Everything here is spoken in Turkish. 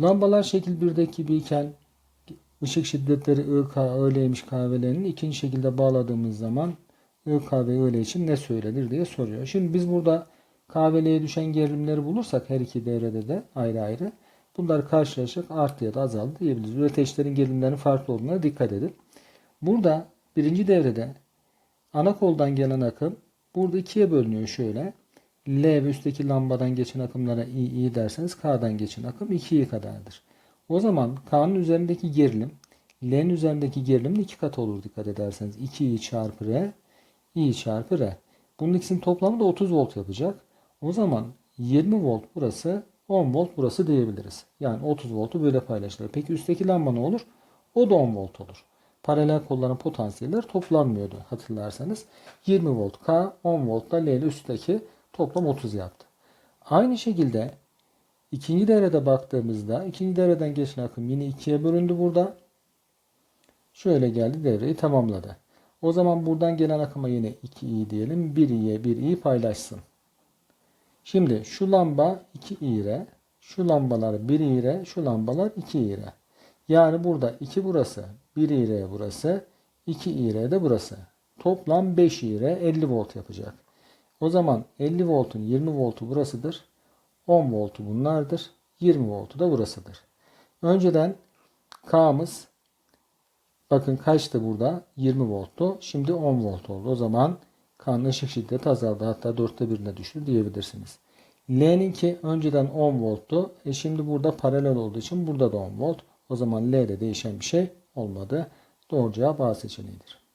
Lambalar şekil 1'deki gibiyken ışık şiddetleri I, K, öyleymiş kahvelerinin ikinci şekilde bağladığımız zaman I, K ve öyle için ne söylenir diye soruyor. Şimdi biz burada kahveleye düşen gerilimleri bulursak her iki devrede de ayrı ayrı bunlar karşılaşarak arttı ya da azaldı diyebiliriz. Üreteçlerin gerilimlerinin farklı olduğuna dikkat edin. Burada birinci devrede ana koldan gelen akım burada ikiye bölünüyor şöyle. L ve üstteki lambadan geçen akımlara I, I derseniz K'dan geçen akım 2I kadardır. O zaman K'nın üzerindeki gerilim L'nin üzerindeki gerilimin iki katı olur dikkat ederseniz. 2I çarpı R, I çarpı R. Bunun ikisinin toplamı da 30 volt yapacak. O zaman 20 volt burası, 10 volt burası diyebiliriz. Yani 30 voltu böyle paylaşılır. Peki üstteki lamba ne olur? O da 10 volt olur. Paralel kolların potansiyelleri toplanmıyordu hatırlarsanız. 20 volt K, 10 volt da L ile üstteki toplam 30 yaptı. Aynı şekilde ikinci devrede baktığımızda ikinci devreden geçen akım yine ikiye bölündü burada. Şöyle geldi devreyi tamamladı. O zaman buradan gelen akıma yine 2i diyelim. 1i'ye 1i paylaşsın. Şimdi şu lamba 2i re, şu lambalar 1i re, şu lambalar 2i re. Yani burada 2 burası, 1i re burası, 2i re de burası. Toplam 5i re 50 volt yapacak. O zaman 50 voltun 20 voltu burasıdır. 10 voltu bunlardır. 20 voltu da burasıdır. Önceden K'mız bakın kaçtı burada? 20 volttu. Şimdi 10 volt oldu. O zaman K'nın ışık şiddeti azaldı. Hatta dörtte birine düştü diyebilirsiniz. L'ninki önceden 10 volttu. E şimdi burada paralel olduğu için burada da 10 volt. O zaman L'de değişen bir şey olmadı. Doğru cevap A seçeneğidir.